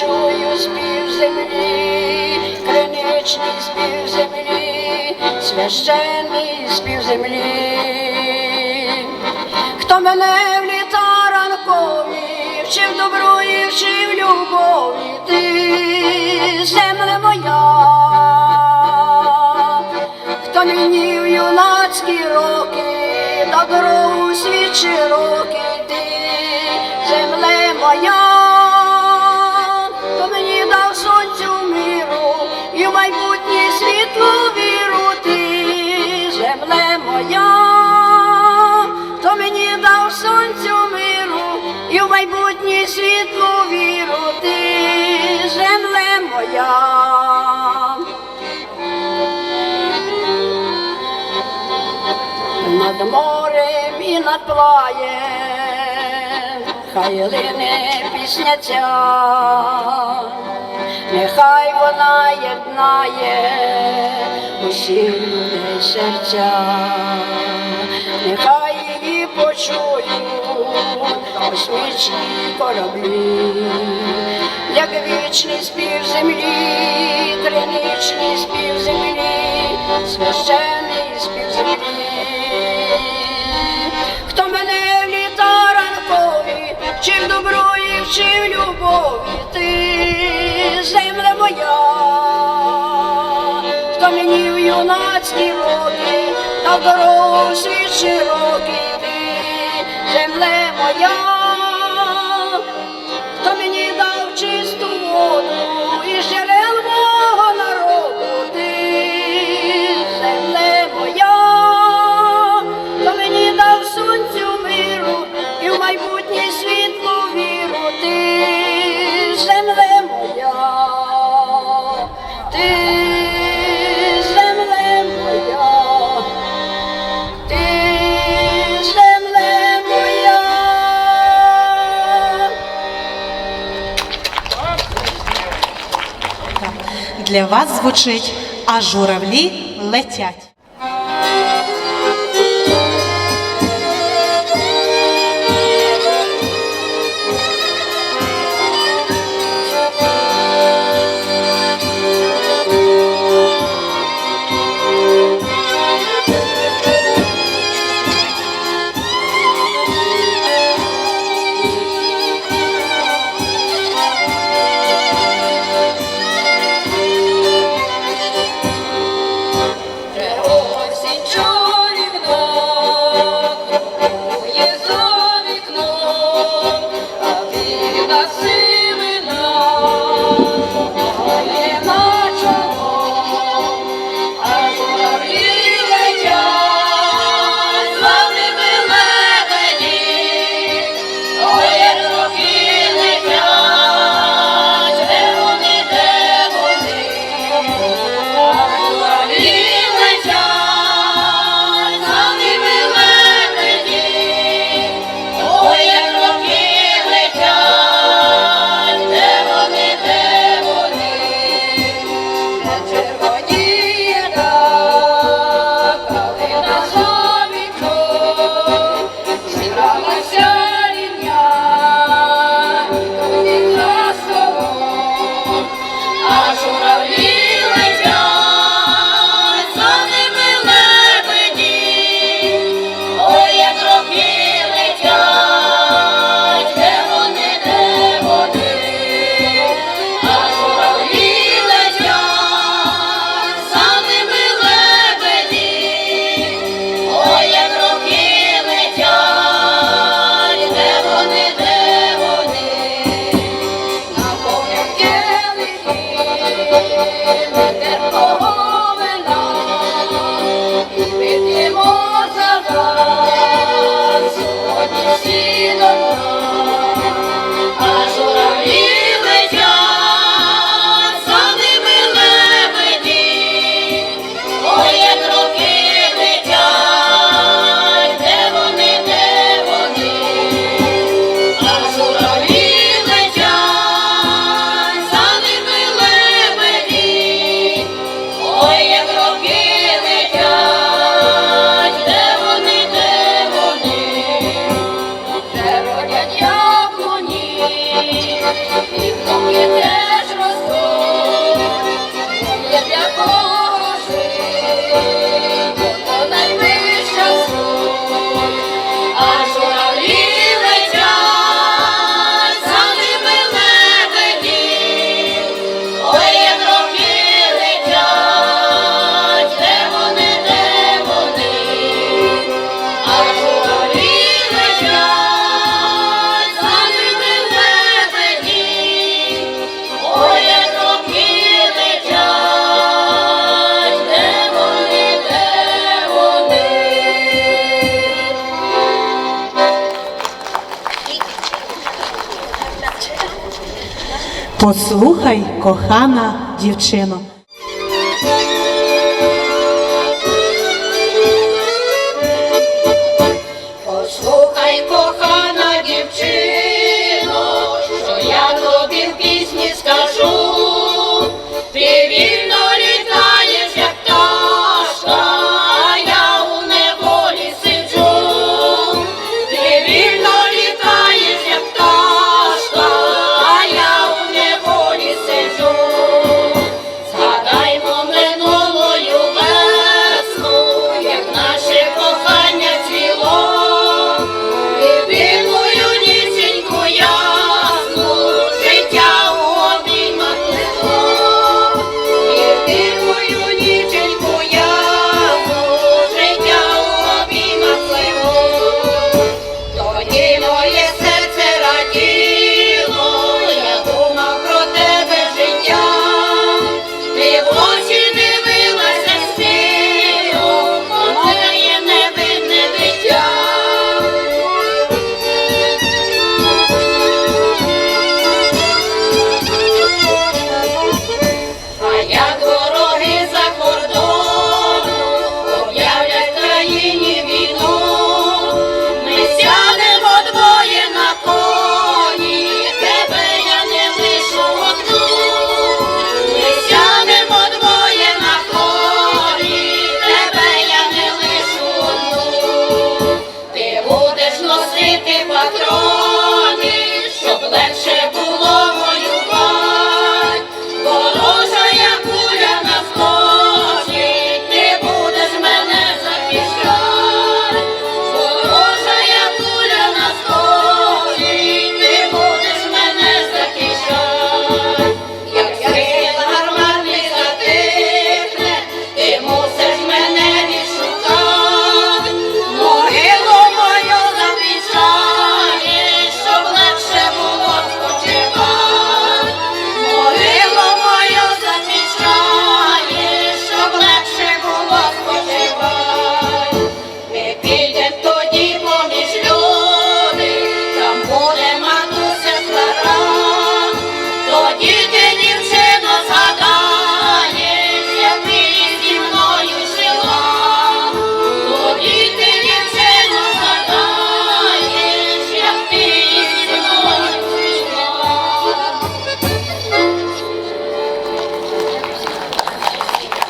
чую спів землі, криничний спів землі, священний спів землі. Хто мене в літа ранкові, вчив добру і вчив любові, ти земле моя, хто мені в юнацькі роки, дав дорогу світ моя. над морем і над плаєм, хай лине пісня ця, нехай вона єднає усі людей серця, нехай її почують космічні кораблі, як вічний спів землі, криничний спів землі, священний спів землі. Хто мене в літа ранкові, вчив добру і вчив любові, ти земле моя, хто мені в юнацькі роки дав дорогу світ широкий, ти земле моя, Для вас звучить А журавлі летять. Oh, boys, enjoy. Послухай, кохана дівчино.